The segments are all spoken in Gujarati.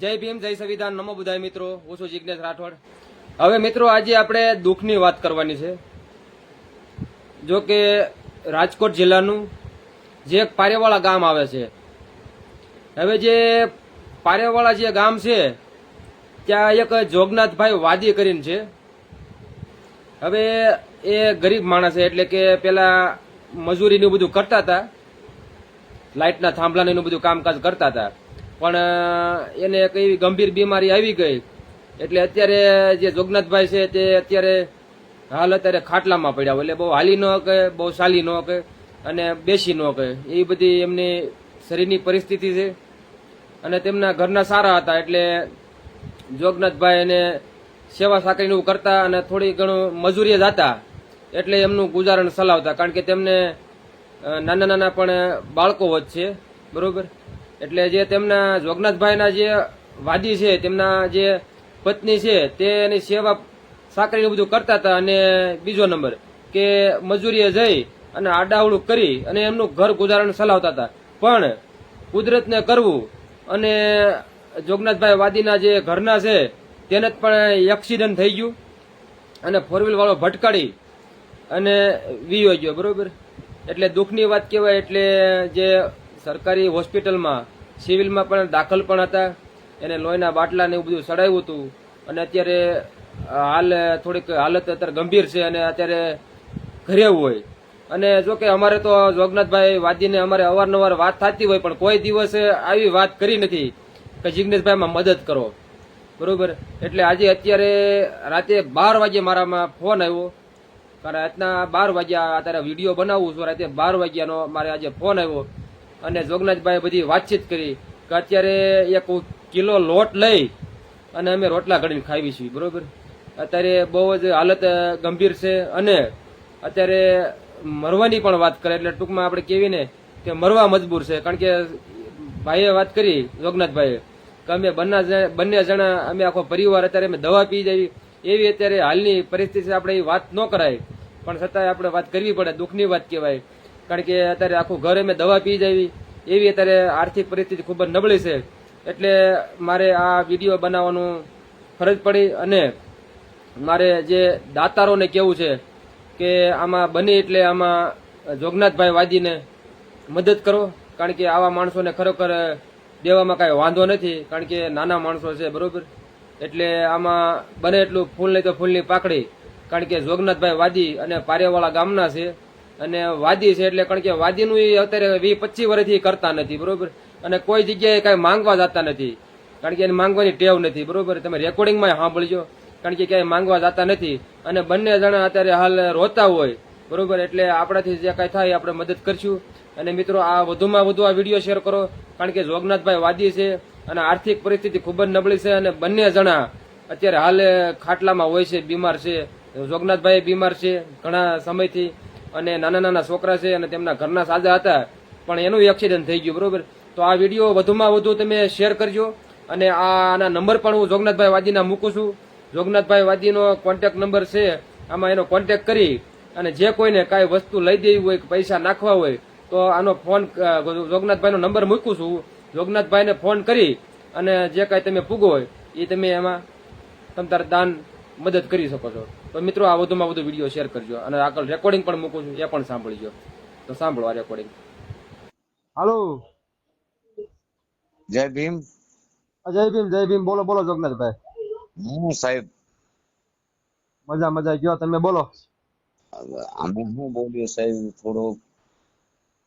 જય ભીમ, જય સંવિધાન. નમો બુધાય મિત્રો. હું છું જિજ્ઞેશ રાઠોડ. હવે મિત્રો, આજે આપણે દુઃખની વાત કરવાની છે. જો કે રાજકોટ જિલ્લાનું જે એક પારેવાળા ગામ આવે છે. હવે જે પારેવાળા જે ગામ છે, ત્યાં એક જોગનાથભાઈ વાદી કરીને છે. હવે એ ગરીબ માણસ છે, એટલે કે પેલા મજૂરીનું બધું કરતા હતા. લાઇટના થાંભલાને એનું બધું કામકાજ કરતા હતા. પણ એને એક એવી ગંભીર બીમારી આવી ગઈ. એટલે અત્યારે જે જોગનાથભાઈ છે તે અત્યારે હાલ અત્યારે ખાટલામાં પડ્યા એટલે બહુ હાલી ન કહે બહુ ચાલી ન કે અને બેસી ન કહે એ બધી એમની શરીરની પરિસ્થિતિ છે. અને તેમના ઘરના સારા હતા એટલે જોગનાથભાઈ એને સેવા સાકરીને એવું કરતા અને થોડી ઘણું મજૂરીએ જતા એટલે એમનું ગુજારણ ચલાવતા કારણ કે તેમને નાના નાના પણ બાળકો વચ્ચે બરોબર? એટલે જે તેમના જોગનાથભાઈના જે વાદી છે, તેમના જે પત્ની છે, તે એની સેવા સાકરીને બધું કરતા હતા અને બીજો નંબર કે મજૂરીએ જઈ અને આડાવડું કરી અને એમનું ઘર ગુજારણ ચલાવતા હતા. પણ કુદરતને કરવું અને જોગનાથભાઈ વાદીના જે ઘરના છે, તેને જ પણ એક્સિડન્ટ થઈ ગયું અને ફોર વ્હીલ વાળો ભટકાડી અને વીયો ગયો, બરોબર? એટલે દુઃખની વાત કહેવાય એટલે જે સરકારી હોસ્પિટલમાં, સિવિલમાં પણ દાખલ પણ હતા. એને લોહીના બાટલા ને એવું બધું ચડાવ્યું હતું. અને અત્યારે હાલ થોડીક હાલત અત્યારે ગંભીર છે અને અત્યારે ઘરે હોય. અને જો કે અમારે તો જોગનાથભાઈ વાદીને અમારે અવારનવાર વાત થતી હોય, પણ કોઈ દિવસે આવી વાત કરી નથી કે જિગ્નેશભાઈમાં મદદ કરો. બરોબર? એટલે આજે અત્યારે રાતે બાર વાગે મારામાં ફોન આવ્યો. કારણ રાતના બાર વાગ્યા અત્યારે વીડિયો બનાવું છું, રાતે બાર વાગ્યાનો મારે આજે ફોન આવ્યો. અને જોગનાથભાઈ બધી વાતચીત કરી કે અત્યારે એક કિલો લોટ લઈ અને અમે રોટલા ઘડીને ખાવી છીએ બરોબર? અત્યારે બહુ જ હાલત ગંભીર છે. અને અત્યારે મરવાની પણ વાત કરે, એટલે ટૂંકમાં આપણે કેવી ને કે મરવા મજબૂર છે. કારણ કે ભાઈએ વાત કરી, જોગનાથભાઈએ, કે અમે બંને બંને જણા, અમે આખો પરિવાર અત્યારે અમે દવા પી જવી એવી અત્યારે હાલની પરિસ્થિતિ આપણે એ વાત ન કરાય. પણ છતાંય આપણે વાત કરવી પડે, દુઃખની વાત કહેવાય. કારણ કે અત્યારે આખું ઘરે મેં દવા પી જવી એવી અત્યારે આર્થિક પરિસ્થિતિ ખૂબ જ નબળી છે. એટલે મારે આ વીડિયો બનાવવાનું ફરજ પડી અને મારે જે દાતારોને કેવું છે કે આમાં બને એટલે આમાં જોગનાથભાઈ વાદીને મદદ કરો. કારણ કે આવા માણસોને ખરેખર દેવામાં કાંઈ વાંધો નથી. કારણ કે નાના માણસો છે, બરોબર? એટલે આમાં બને એટલું ફૂલ નહીં તો ફૂલની પાકડી. કારણ કે જોગનાથભાઈ વાદી અને પારેવાળા ગામના છે. અને વાદી છે એટલે કારણ કે વાદીનું એ અત્યારે વીસ પચીસ વર્ષથી કરતા નથી, બરોબર? અને કોઈ જગ્યાએ કાંઈ માંગવા જતા નથી. કારણ કે એને માંગવાની ટેવ નથી, બરોબર? તમે રેકોર્ડિંગમાં સાંભળજો. કારણ કે ક્યાંય માંગવા જતા નથી. અને બંને જણા અત્યારે હાલ રોતા હોય, બરોબર? એટલે આપણાથી જે કાંઈ થાય આપણે મદદ કરશું. અને મિત્રો, આ વધુમાં વધુ આ વીડિયો શેર કરો. કારણ કે જોગનાથભાઈ વાદી છે અને આર્થિક પરિસ્થિતિ ખૂબ જ નબળી છે અને બંને જણા અત્યારે હાલ ખાટલામાં હોય છે, બીમાર છે. જોગનાથભાઈ બીમાર છે ઘણા સમયથી. અને નાના નાના છોકરા છે અને તેમના ઘરના સાજા હતા, પણ એનું એક્સિડન્ટ થઈ ગયું, બરોબર? તો આ વીડિયો વધુમાં વધુ તમે શેર કરજો. અને આના નંબર પણ હું જોગનાથભાઈ વાદીના મૂકું છું. જોગનાથભાઈ વાદીનો કોન્ટેક નંબર છે, આમાં એનો કોન્ટેક કરી અને જે કોઈને કાંઈ વસ્તુ લઈ દેવી હોય પૈસા નાખવા હોય, તો આનો ફોન જોગનાથભાઈનો નંબર મૂકું છું. જોગનાથભાઈને ફોન કરી અને જે કાંઈ તમે પૂગો હોય એ તમે એમાં તમ તારે દાન મદદ કરી શકો છો. તો મિત્રો આ વધુમાં વધુ વીડિયો શેર કરજો અને આગળ રેકોર્ડિંગ પણ મૂકું છું એ પણ સાંભળજો. તો સાંભળો આ રેકોર્ડિંગ હાલો જય ભીમ. જય ભીમ જય ભીમ. બોલો બોલો જોગનાથભાઈ. હું સાહેબ. મજા મજા. ગયો તમે બોલો. અમે હું બોલ્યો સાહેબ થોડો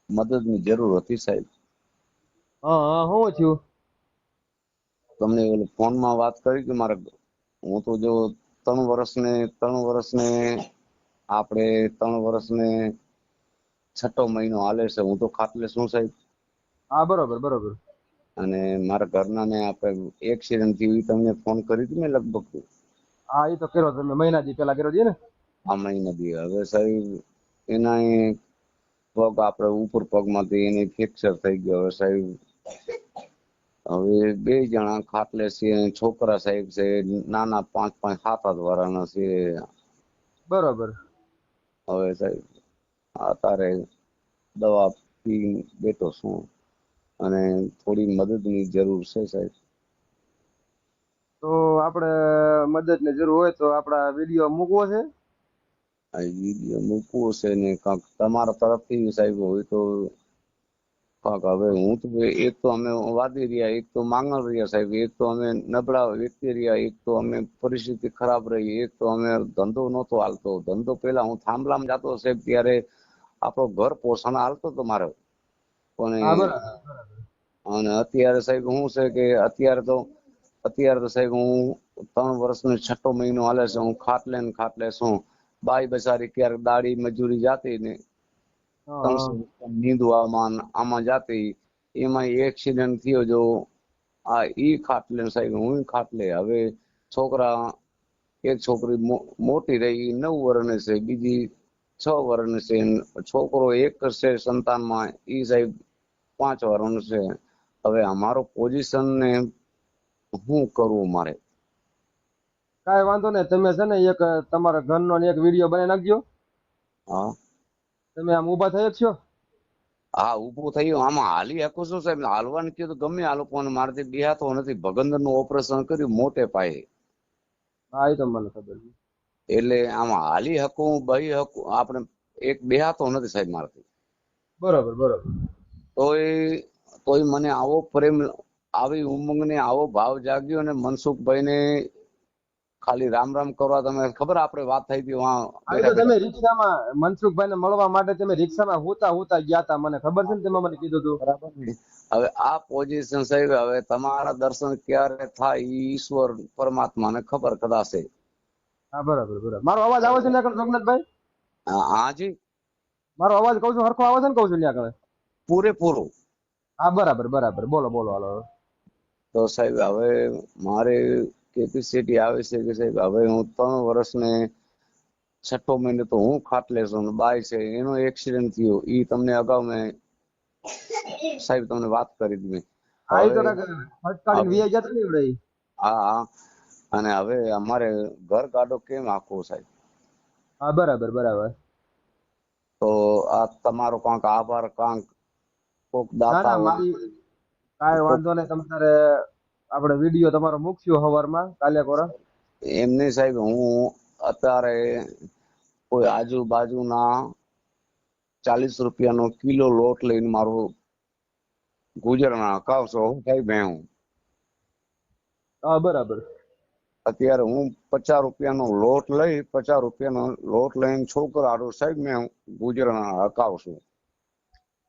મદદની જરૂર હતી સાહેબ. હા હા શું થયું તમને ઓલું ફોનમાં વાત કરી કે મારે હું તો જો ત્રણ વર્ષને ત્રણ વર્ષને આપણે ત્રણ વર્ષને છઠ્ઠો મહિનો હાલે છે. હું તો ખાટલે શું સાહેબ. હા બરોબર બરોબર. અને મારા ઘરના ને આપણે એક્સિડન્ટ થયું તમને ફોન કરી હતી મેં લગભગ? હા એ તો કર્યો તમે મહિના દી પેલા કર્યો છે ને? આ મહિના દી. હવે સાહેબ એના પગ આપણે ઉપર પગમાંથી એને ફ્રેક્ચર થઈ ગયો. હવે સાહેબ હવે બે જણા ખાટલે છે છોકરા સાહેબ છે નાના પાંચ પાંચ સાત આઠ વર્ષના છે. બરોબર. હવે સાહેબ અત્યારે દવા પી બેઠો છું અને થોડી મદદની જરૂર છે સાહેબ. તો આપણે મદદની જરૂર હોય તો આપણા વીડિયો મૂકવો છે? આ વીડિયો મૂકવો છે ને કાંક તમારા તરફથી સાહેબ હોય તો કાંક હવે હું તો એક તો અમે વાદી રહ્યા એક તો માંગણ રહ્યા સાહેબ એક તો અમે નબળા વ્યક્તિ રહ્યા એક તો અમે પરિસ્થિતિ ખરાબ રહી એક તો અમે ધંધો નહોતો હાલતો. ધંધો પેલા હું થાંભલામાં જતો સાહેબ ત્યારે આપણો ઘર પોષણ હાલતો તો મારો. પણ અને અત્યારે સાહેબ હું છે કે અત્યારે તો અત્યારે તો સાહેબ હું ત્રણ વર્ષનો છઠ્ઠો મહિનો હાલે છે હું ખાટલે ને ખાટલે છું. બાઈ બચારી ક્યારેક દાડી મજૂરી જાતી ને નીંદવામાં આમાં જાતી એમાં એક્સિડન્ટ થયો જો આ ઈ ખાટલે સાહેબ હું ખાટલે. હવે છોકરા એક છોકરી મોટી રહી નવ વર્ષની છે બીજી છ વર્ષની છે છોકરો એક છે સંતાનમાં ઈ સાહેબ પાંચ વર્ષનો છે. હવે અમારો પોઝિશન ને શું કરવું મારે? કાંઈ વાંધો નહીં. તમે છે ને એક તમારા ઘરનો એક વીડિયો બનાવી નાખજો. હા. તમે આમ ઊભા થયા છો? હા ઊભું થયું. આમાં હાલી શકો છો સાહેબ. હાલવાનું કીધું ગમે હાલો પણ મારાથી બિહાતો નથી. ભગંદરનું ઓપરેશન કર્યું મોટે પાયે. હા એ તો મને ખબર છે. એટલે આમાં હાલી હકું બહી હકું આપણે એક બેહાતો નથી સાહેબ મારાથી. બરોબર બરોબર. તોય તોય મને આવો પ્રેમ આવી ઉમંગ ને આવો ભાવ જાગ્યો ને મનસુખભાઈ ને ખાલી રામ રામ કરવા તમે ખબર આપણે વાત થઈ હતી આ તમે રિક્ષામાં મનસુખભાઈ ને મળવા માટે તમે રિક્ષામાં હોતા હોતા ગયા હતા મને ખબર છે ને તમે મને કીધું હતું બરાબર હવે આ પોઝિશન સાહેબ હવે તમારા દર્શન ક્યારે થાય ઈશ્વર ઈશ્વર પરમાત્માને ખબર કદાચ હા બરાબર બરાબર. મારો અવાજ આવે છે ને સોમનાથભાઈ? હા હાજી મારો અવાજ કહું છું હરખો આવે છે ને કહું છું ને આગળ? પૂરેપૂરું. હા બરાબર બરાબર. બોલો બોલો હાલો. તો સાહેબ હવે મારે કેપેસિટી આવે છે કે સાહેબ હવે હું ત્રણ વર્ષને છઠ્ઠો મહિને તો હું ખાટલે છું બાય છે એનો એક્સિડન્ટ થયો એ તમને અગાઉ મેં સાહેબ તમને વાત કરી હતી મેં. હા અને હવે અમારે ઘર કાઢો કેમ આખો સાહેબ? હા બરાબર બરાબર. તો આ તમારો કાંક આભાર કાંક કોક દાતા કાંઈ વાંધો નહીં તમ તારે આપણે વીડિયો તમારો મૂક્યો હવારમાં કાલે કોરા? એમને સાહેબ હું અત્યારે કોઈ આજુબાજુના ચાલીસ રૂપિયાનો કિલો લોટ લઈને મારું ગુજરાન હકાવ છું સાહેબ હું હા બરાબર. અત્યારે હું પચાસ રૂપિયાનો લોટ લઈ પચાસ રૂપિયાનો લોટ લઈને છોકરા સાહેબ મેં ગુજરાન હકાવ છું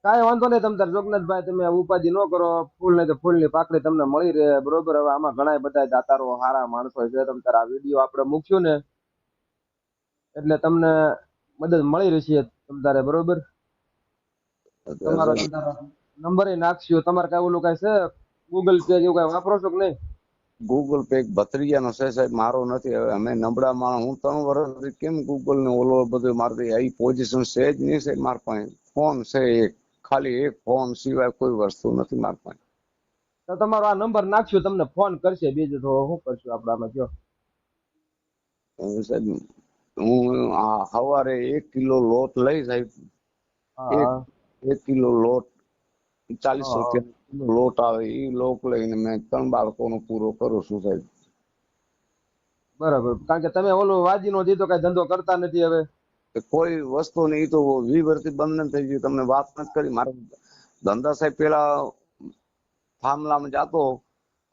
કાંઈ વાંધો નહીં તમે તાર જોગનાથભાઈ તમે ઉપાધિ ન કરો. ફૂલ નહીં તો ફૂલની પાકડી તમને મળી રહે. બરોબર હવે આમાં ઘણા બધા દાતારો સારા માણસો છે. તમે તારા વીડિયો આપણે મૂક્યું ને એટલે તમને મદદ મળી રહેશે તમ તારે બરોબર? તમારો નંબર નાખશો. તમારે કઈ ઓલું કઈ છે? ગૂગલ પે જેવું કઈ વાપરો છો કે નહીં? ગૂગલ પે ભત્રીજાનો છે સાહેબ મારો નથી. હવે અમે નબળા માણસ. હું ત્રણ વર્ષથી કેમ ગૂગલ ને ઓલો બધું મારતી? એ પોઝિશન છે જ નહીં સાહેબ મારા પાસે. ફોન છે એક. ખાલી એક ફોન સિવાય કોઈ વસ્તુ નથી મારા તો તમારો આ નંબર નાખશું તમને ફોન કરશે બીજું તો શું કરશું આપણે આમાં કયો સાહેબ હું સવારે એક કિલો લોટ લઈ સાહેબ એક કિલો લોટ ચાલીસ રૂપિયા કિલો લોટ આવે એ લોટ લઈને મેં ત્રણ બાળકોનો પૂરો કરું છું સાહેબ. બરાબર. કારણ કે તમે ઓલો વાજીનો દીધો કઈ ધંધો કરતા નથી હવે? કે કોઈ વસ્તુ નહીં તો વી વર્ષથી બંધન થઈ ગયું. તમને વાત નથી કરી. મારે ધંધા સાહેબ પેલા થાંભલામાં જાતો.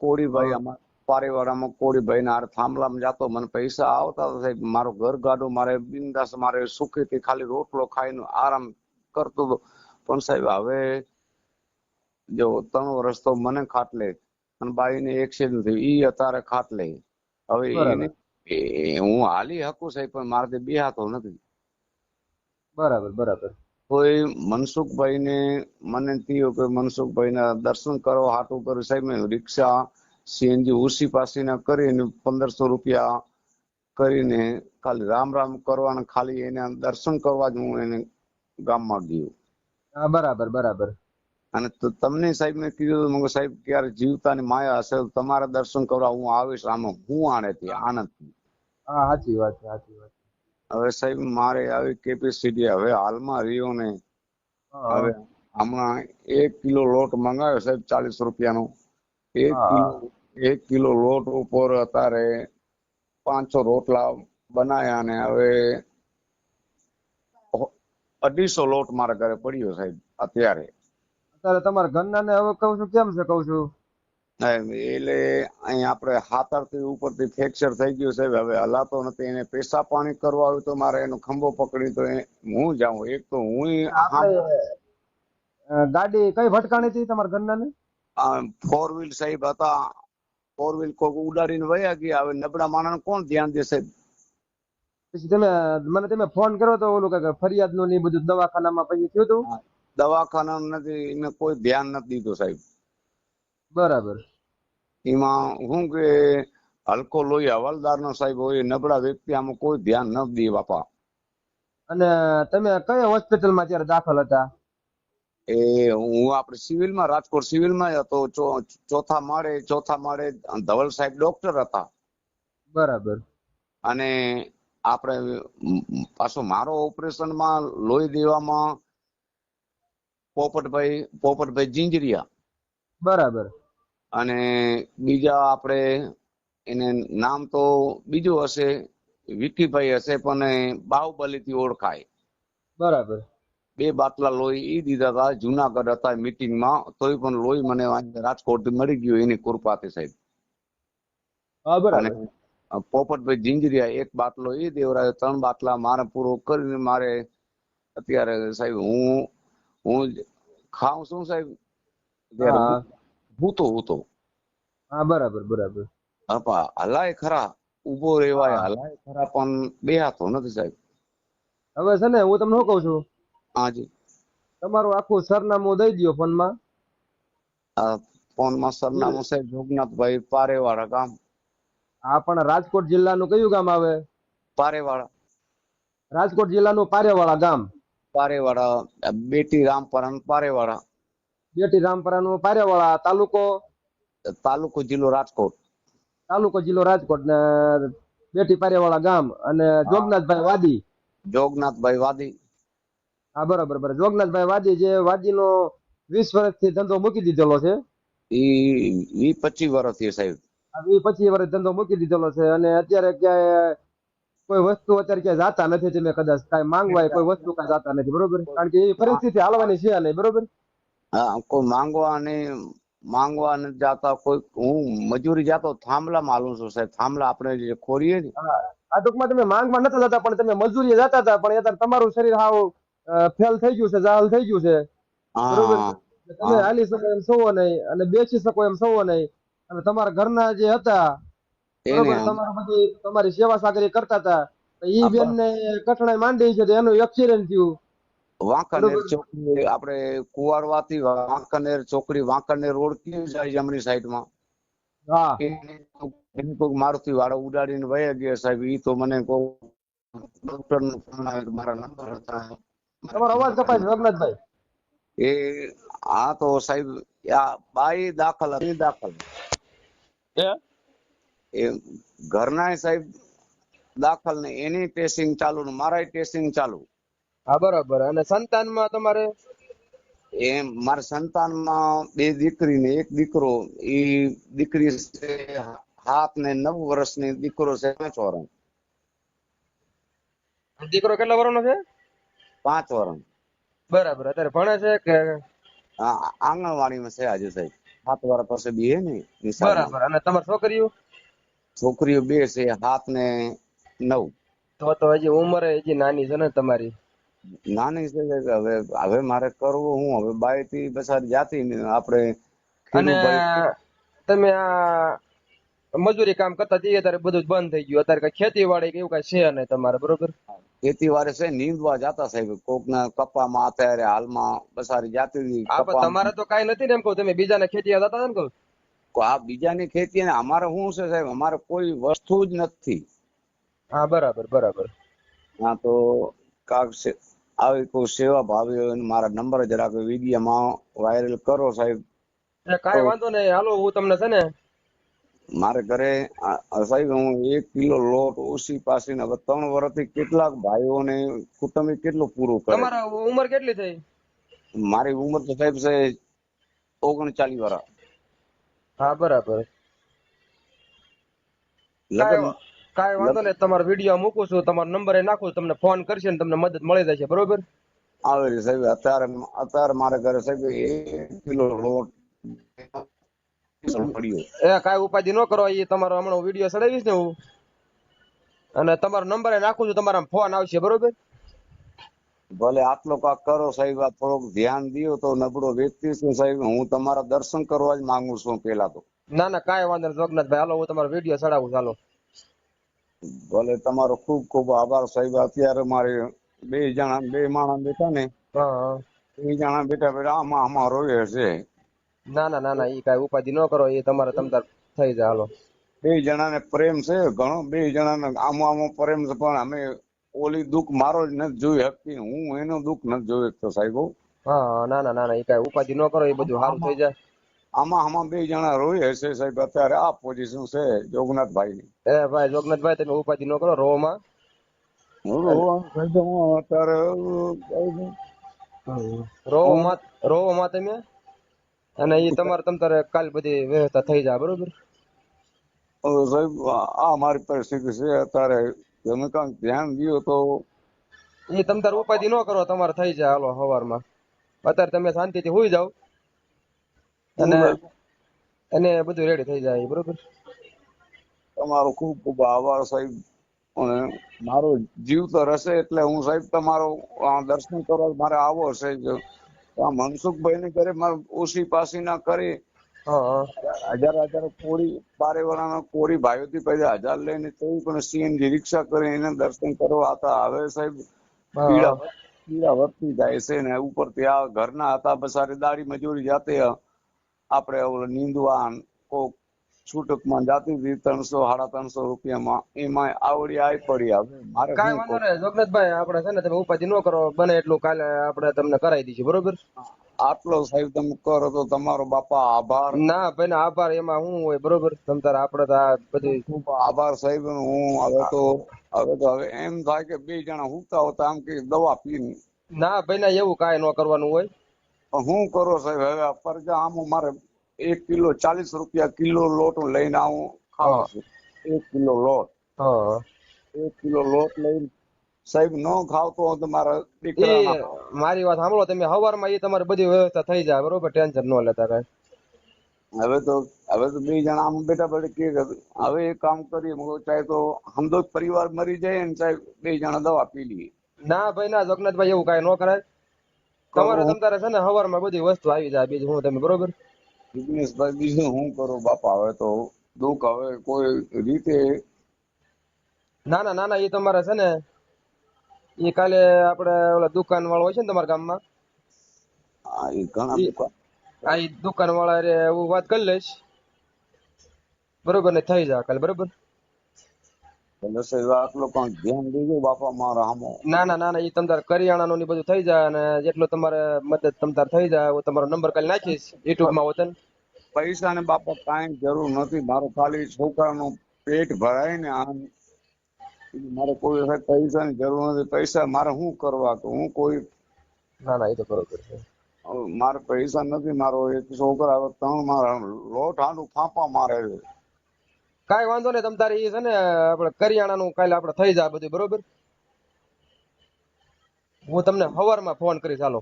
કોળીભાઈ. અમારા પારેવાડામાં કોળીભાઈ ના થાંભલામાં જાતો. મને પૈસા આવતા સાહેબ. મારો ઘર ગાડું મારે બિંદાસ મારે સુખીથી ખાલી રોટલો ખાઈને આરામ કરતો હતો. પણ સાહેબ હવે જો ત્રણ વર્ષ તો મને ખાટલે અને બાઈને એક્સિડન્ટ થયું ઈ અત્યારે ખાટલે. હવે એને હું હાલી હકું સાહેબ પણ મારાથી બિહાતો નથી. બરાબર બરાબર. કોઈ મનસુખભાઈ ને મને થયું કે મનસુખભાઈ ના દર્શન કરો હાટું કર્યું સાહેબ મેં રિક્ષા સીએનજી ઉસી પાસીના કરીને પંદરસો રૂપિયા કરીને ખાલી રામ રામ કરવાના ખાલી એના દર્શન કરવા જ હું એને ગામમાં ગયો. હા બરાબર બરાબર. અને તમને સાહેબ મેં કીધું હતું, સાહેબ ક્યારે જીવતાની માયા હશે તમારા દર્શન કરવા હું આવીશ. આમાં હું આણેથી આનંદથી. હા સાચી વાત છે સાચી વાત. હવે સાહેબ મારે આવી કેપેસિટી હવે હાલમાં રહ્યો ને હવે હમણાં એક કિલો લોટ મંગાવ્યો સાહેબ ચાલીસ રૂપિયાનો. એક કિલો એક કિલો લોટ ઉપર અત્યારે પાંચસો રોટલા બનાયા ને હવે અઢીસો લોટ મારા ઘરે પડ્યો સાહેબ અત્યારે. અત્યારે તમારા ઘરના ને હવે કહું છું કેમ છે કહું છું? એટલે અહીં આપણે હાથરથી ઉપરથી ફ્રેક્ચર થઈ ગયું સાહેબ હવે હલાતો નથી. એને પેશા પાણી કરવા આવ્યું તો મારે એનો ખંભો પકડી તો હું જાઉં. એક તો હું ગાડી કઈ ભટકાણી હતી તમારા ઘરના ને ફોર વ્હીલ સાહેબ હતા. ફોર વ્હીલ કોક ઉડાડીને વયા ગયા. હવે નબળા માણસ કોણ ધ્યાન દેશે? પછી તમે મને તમે ફોન કર્યો તો ઓલું કે ફરિયાદનું ને બધું દવાખાનામાં પછી થયું હતું? દવાખાના નથી. એને કોઈ ધ્યાન નથી દીધું સાહેબ. બરાબર. એમાં શું કે હલકો લોહી હવાલદાર નો સાહેબ હોય નબળા વ્યક્તિ આમાં કોઈ ધ્યાન ન દે બાપા. અને તમે કઈ હોસ્પિટલમાં અત્યારે દાખલ હતા? એ હું આપણે સિવિલમાં રાજકોટ સિવિલમાં હતો. ચોથા માળે ચોથા માળે ધવલ સાહેબ ડોક્ટર હતા. બરાબર. અને આપણે પાછો મારો ઓપરેશનમાં લોહી દેવામાં પોપટભાઈ પોપટભાઈ જિંજરિયા. બરાબર. અને બીજા આપણે એને નામ તો બીજું હશે વિકીભાઈ હશે પણ બાહુબલીથી ઓળખાય. બરાબર. બે બાટલા લોહી એ દીધા હતા જુનાગઢ હતા મિટિંગમાં તોય પણ લોહી મને રાજકોટ મળી ગયું એની કૃપાથી સાહેબ. અને બરાબર પોપટભાઈ જિંજરિયા એક બાટલો એ દેવરાયો ત્રણ બાટલા મારે પૂરો કરીને મારે અત્યારે સાહેબ હું હું ખાઉં છું સાહેબ. હા. હૂતો હૂતો હા બરાબર બરાબર. આપા હલાય ખરા ઊભો રેવાય હલાય ખરા પણ બે હાથો નથી સાહેબ. હવે છે ને હું તમને શું કહું છું? હાજી તમારું આખું સરનામું દઈ દો ફોનમાં. ફોનમાં સરનામું છે જોગનાથભાઈ પારેવાળા ગામ. હા પણ રાજકોટ જિલ્લાનું કયું ગામ આવે? પારેવાળા રાજકોટ જિલ્લાનું પારેવાળા ગામ. પારેવાળા બેટી રામપરણ પારેવાળા બેટી રામપરાનું પારેવાળા તાલુકો? તાલુકો જિલ્લો રાજકોટ. તાલુકો જિલ્લો રાજકોટ ને બેટી પારેવાળા ગામ અને જોગનાથભાઈ વાદી. જોગનાથભાઈ વાદી. હા બરાબર બરાબર. જોગનાથભાઈ વાદી જે વાદીનો વીસ વર્ષથી ધંધો મૂકી દીધેલો છે? ઈ વી પચીસ વર્ષથી સાહેબ. વી પચીસ વર્ષ ધંધો મૂકી દીધેલો છે અને અત્યારે ક્યાંય કોઈ વસ્તુ અત્યારે ક્યાંય જાતા નથી તમે કદાચ કાંઈ માંગવાય કોઈ વસ્તુ કાંઈ જાતા નથી બરોબર? કારણ કે એ પરિસ્થિતિ હાલવાની છે નહીં બરોબર? કોઈ માંગવા ને માંગવા નથી જાતા કોઈ હું મજૂરી જાતો થાંભલા માલું છું સાહેબ. થાંભલા આપણે જે ખોરીએ ને. આ ટૂંકમાં તમે માંગમાં નતા જતા પણ તમે મજૂરી જતા હતા પણ અત્યારે તમારું શરીર હાવ ફેલ થઈ ગયું છે જાહલ થઈ ગયું છે. બરોબર તમે હાલી શકો એમ સોવો નહીં અને બેસી શકો એમ સોવો નહીં. અને તમારા ઘરના જે હતા બરોબર એને બધી તમારી સેવા સાગરી કરતા હતા. એ બેન ને કઠણાઈ માંડી છે તો એનું એક્સિડન્ટ થયું. વાંકાનેર. ચોકડી આપણે કુવારવાથી વાંકાનેર ચોકડી વાંકાનેર રોડ કેવી જાય જમણી સાઈડમાં? હા. એને કોઈક મારુતિ વાળો ઉડાડીને વયા ગયા સાહેબ ઈ તો મને કહું. ડોક્ટર નો ફોન આવ્યો મારા નંબર હતા. તમારો અવાજ કપાય છે રમનાથભાઈ એ હા તો સાહેબ આ બાઈ દાખલ હતી. દાખલ. એ? ઘરના સાહેબ દાખલ ને એની ટેસ્ટિંગ ચાલુ ને મારા ટેસ્ટિંગ ચાલુ. હા બરાબર. અને સંતાનમાં તમારે? એ મારા સંતાનમાં બે દીકરી ને એક દીકરો. એ દીકરી છે હાથ ને નવ વર્ષની દીકરો છે પાંચ વર્ષ દીકરો કેટલા વર્ષનો છે? પાંચ વર્ષ બરાબર. અત્યારે ભણે છે કે? આંગણવાડીમાં છે આજે સાહેબ. સાત વર્ષ પાસે બી હે ને બરાબર. અને તમારી છોકરીઓ? છોકરીઓ બે છે હાથ ને નવ. તો તો હજી ઉંમર હજી નાની છે ને તમારી. નાની છે કે હવે હવે મારે કરવું હું હવે બાયથી બસારી જાતી ને આપણે અને તમે આ મજૂરી કામ કરતા જઈએ ત્યારે બધું બંધ થઈ ગયું. અત્યારે કઈ ખેતીવાડી કે એવું કઈ છે નહીં તમારે બરોબર? ખેતી વારે છે નીંદવા જાતા સાહેબ. કોક ના કપામાં અત્યારે હાલમાં બસારી જાતી હતી. તમારે તો કઈ નથી ને એમ કહું. તમે બીજાને ખેતી જતા હતા ને કહું? આ બીજાની ખેતી ને અમારે શું છે સાહેબ? અમારે કોઈ વસ્તુ જ નથી. હા બરાબર બરાબર. હા તો કાક સે- આવી કોઈ સેવા ભાવી હોય ને મારા નંબર જરાક વિડીયોમાં વાયરલ કરો સાહેબ. એટલે વાંધો નહીં. હાલો હું તમને છે ને મારે ઘરે સાહેબ હું એક કિલો લોટ ઓછી પાસે ત્રણ વર્ષથી કેટલાક ભાઈઓને કુટુંબી કેટલું પૂરું કરે? તમારા ઉંમર કેટલી થઈ? મારી ઉંમર તો સાહેબ છે ઓગણચાલીસ વર્ષ હા બરાબર. લગ્ન કાંઈ વાંધો નહીં તમારો વીડિયો મૂકું છું તમારો નંબર નાખું છું, તમને ફોન કરશે ને તમને મદદ મળી જશે બરોબર? આવે છે સાહેબ અત્યારે અત્યારે મારે ઘરે સાહેબ એક કિલો લોટ એ કાંઈ ઉપાધિ ન કરો એ તમારો હમણાં વીડિયો ચડાવીશ ને હું. અને તમારો નંબર નાખું છું તમારા ફોન આવશે બરોબર? ભલે આટલો કાક કરો સાહેબ આ થોડોક ધ્યાન દો તો નબળો વ્યક્તિ છું સાહેબ હું તમારા દર્શન કરવા જ માંગુ છું પેલા તો. ના ના કાંઈ વાંધો નહીં જોગનાથભાઈ હાલો હું તમારો વીડિયો ચડાવું ચાલો ભલે તમારો ખૂબ ખૂબ આભાર સાહેબ. અત્યારે મારે બે જણા બે માણસ બેઠા ને બે જણા બેઠા બેઠા આમાં આમાં રોવે છે. ના ના ના ના એ કઈ ઉપાધિ ન કરો એ તમારે તમતાર થઈ જાય હાલો. બે જણાને પ્રેમ છે ઘણો બે જણાને આમ આમો પ્રેમ છે પણ અમે ઓલી દુઃખ મારો જ નથી જોઈ શકતી હું એનો દુઃખ નથી જોઈ શકતો સાહેબ હા. હા, ના ના ના ના એ કઈ ઉપાધિ ન કરો એ બધું સારું થઈ જાય. આમાં આમાં બે જણા રોય હશે સાહેબ. અત્યારે આ પોઝિશન છે જોગનાથભાઈ ની એ ભાઈ જોગનાથભાઈ તમે ઉપાધિ ન કરો રોમાં. અત્યારે રોમાં રોમાં તમે? અને એ તમારે તમ તારે કાલ બધી વ્યવસ્થા થઈ જાય બરોબર? સાહેબ આ મારી પરિસ્થિતિ છે. અત્યારે તમે કાંઈક ધ્યાન દ્યો તો. એ તમ તારે ઉપાધિ ન કરો તમારે થઈ જાય હાલો સવારમાં અત્યારે તમે શાંતિથી હુઈ જાઓ. અને અને બધું રેડી થઈ જાય બરોબર? તમારો ખૂબ ખૂબ આભાર સાહેબ. અને મારો જીવ તો રહેશે એટલે હું સાહેબ તમારો દર્શન કરવા મારે આવો છે આ મનસુખભાઈ ને ઘરે મારે ઓછી પાસી ના કરી. હજાર હજાર કોરી બારે વાળાના કોરી ભાઈઓથી પૈસા હજાર લઈને તો પણ સીએનજી રિક્ષા કરી એને દર્શન કરવા હતા. હવે સાહેબ. પીડા પીડા વધતી જાય છે ને ઉપર ત્યાં ઘરના હતા બસારે દાડી મજૂરી જાતે આપણે ઓલું નીંદવાન કોક છૂટકમાં જાતી હતી ત્રણસો સાડા ત્રણસો રૂપિયામાં એમાં આવડી આવી પડી આવે મારે કાંઈ વાંધો નહીં. જોગનાથભાઈ આપણે છે ને તમે ઉપાધિ ન કરો બને એટલું કાલે આપણે તમને કરાવી દઈશું બરોબર? આટલો સાહેબ તમે કરો તો તમારો બાપા આભાર. ના ભાઈ ના આભાર એમાં હું હોય બરોબર? તમ તારે આપણે તો આ બધી આભાર સાહેબ હું હવે તો હવે તો હવે એમ થાય કે બે જણા હુંતા હોતા આમ કે દવા પીને. ના ભાઈ ના એવું કાંઈ ન કરવાનું હોય. હું કરો સાહેબ હવે પરજા આમ મારે એક કિલો ચાલીસ રૂપિયા કિલો લોટ હું લઈને આવું ખાવા છું. એક કિલો લોટ. એક કિલો લોટ લઈને સાહેબ ન ખાવ તો તમારા દીકરા મારી વાત સાંભળો તમે હવારમાં એ તમારે બધી વ્યવસ્થા થઈ જાય બરોબર? ટેન્શન ન લેતા કાંઈ. હવે તો હવે તો બે જણા આમ બેઠા બેઠા કે હવે એક કામ કરીએ ચાહે તો હમદો પરિવાર મરી જાય ને સાહેબ બે જણા દવા પી લઈએ. ના ભાઈ ના જગન્નાથભાઈ એવું કાંઈ ન કરાય. તમારે તમતારે છે ને સવારમાં બધી વસ્તુ આવી જાય બીજું હું તમે બરોબર? વિઘ્નેશભાઈ બીજું હું કરો બાપા હવે તો દુઃખ હવે કોઈ રીતે? ના ના ના ના એ તમારે છે ને એ કાલે આપણે ઓલા દુકાન વાળો હોય છે ને તમારા ગામમાં? હા એ ઘણા આ ઈ દુકાન વાળા રે હું વાત કરી લઈશ. બરોબર ને થઈ જાય કાલે બરોબર? આટલો પણ ધ્યાન દેજો બાપા મારા હામો. ના ના ના ના એ તમ તારે કરિયાણાનું ને બધું થઈ જાય અને જેટલું તમારે મદદ તમ તારે થઈ જાય હું તમારો નંબર કાલે નાખીશ યુટ્યુબમાં હોતન પૈસા ને બાપા કાંઈ જરૂર નથી. મારો ખાલી છોકરાનું પેટ ભરાય ને આમ. મારે કોઈ સાહેબ પૈસાની જરૂર નથી. પૈસા મારે શું કરવા તો હું કોઈ ના ના એ તો બરોબર છે. મારે પૈસા નથી. મારો એક છોકરા ત્રણ મારા લોટ હાંડું ફાંફા મારે છે. કાંઈ વાંધો નહીં. તમ તારે એ છે ને આપણે કરિયાણાનું કાલે આપણે થઈ જાય બધું બરોબર? હું તમને સવારમાં ફોન કરીશ. હાલો.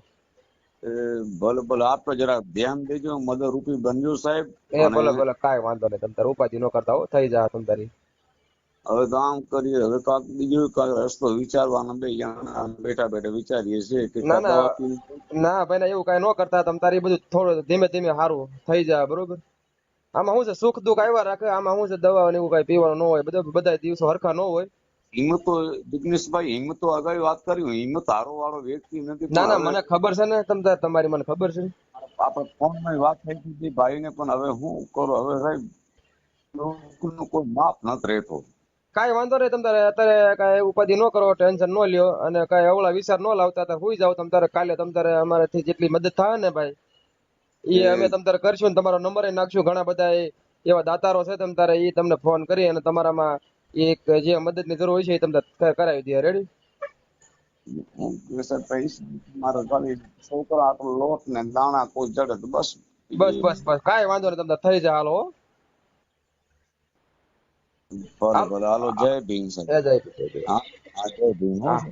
ભલે ભલે તો જરા ધ્યાન દેજો મદદ રૂપી બનજો સાહેબ. એ ભલે ભલે કાંઈ વાંધો નહીં. તમ તારે ઉપાધિ ન કરતા હો થઈ જાય તમ તારી હવે તો આમ કરીએ હવે કાંક બીજો કઈ રસ્તો વિચારવાનો બે જણા બેઠા બેઠા વિચારીએ છીએ કે ના, ના. ના ભાઈ ના એવું કાંઈ ન કરતા. તમ તારી બધું થોડું ધીમે ધીમે સારું થઈ જાય બરોબર? આમાં શું છે સુખ દુઃખ આવ્યા રાખે આમાં શું છે દવા ને એવું કાંઈ પીવાનું ન હોય બધા બધા દિવસો હરખા ન હોય. હિંમત દિગ્નેશભાઈ હિંમતો અગાઉ વાત કરી હું હિંમત હારો વાળો વ્યક્તિ નથી ના ના મને ખબર છે ને તમને તમારી મને ખબર છે. આપણે ફોનમાં વાત થઈ હતી ભાઈ ને પણ હવે હું કરું? હવે સાહેબ કોઈ માપ નથી રહેતો. કાંઈ વાંધો નહીં તમ અત્યારે કાંઈ ઉપાધિ ન કરો ટેન્શન ન લ્યો અને કાંઈ અવળા વિચાર ન લાવતા તાર હુઈ જાવ તમારે તારે કાલે તમ તારે અમારાથી જેટલી મદદ થાય ને ભાઈ એ અમે તમ તારે કરશું ને તમારો નંબર નાખશું ઘણા બધા એ એવા દાતારો છે તમ તારે એ તમને ફોન કરી અને તમારામાં એક જે મદદની જરૂર હોય છે એ તમને કરાવી દે રેડી પૈસા મારો ખાલી છોકરો આટલો લોટ ને દાણા કોઈ જડે તો બસ. બસ બસ બસ. કાંઈ વાંધો નહીં તમને થઈ જાય. હાલો ભલે હાલો જય ભીમ સર. જય ભીમ જય જય. હા જય ભીમ હા.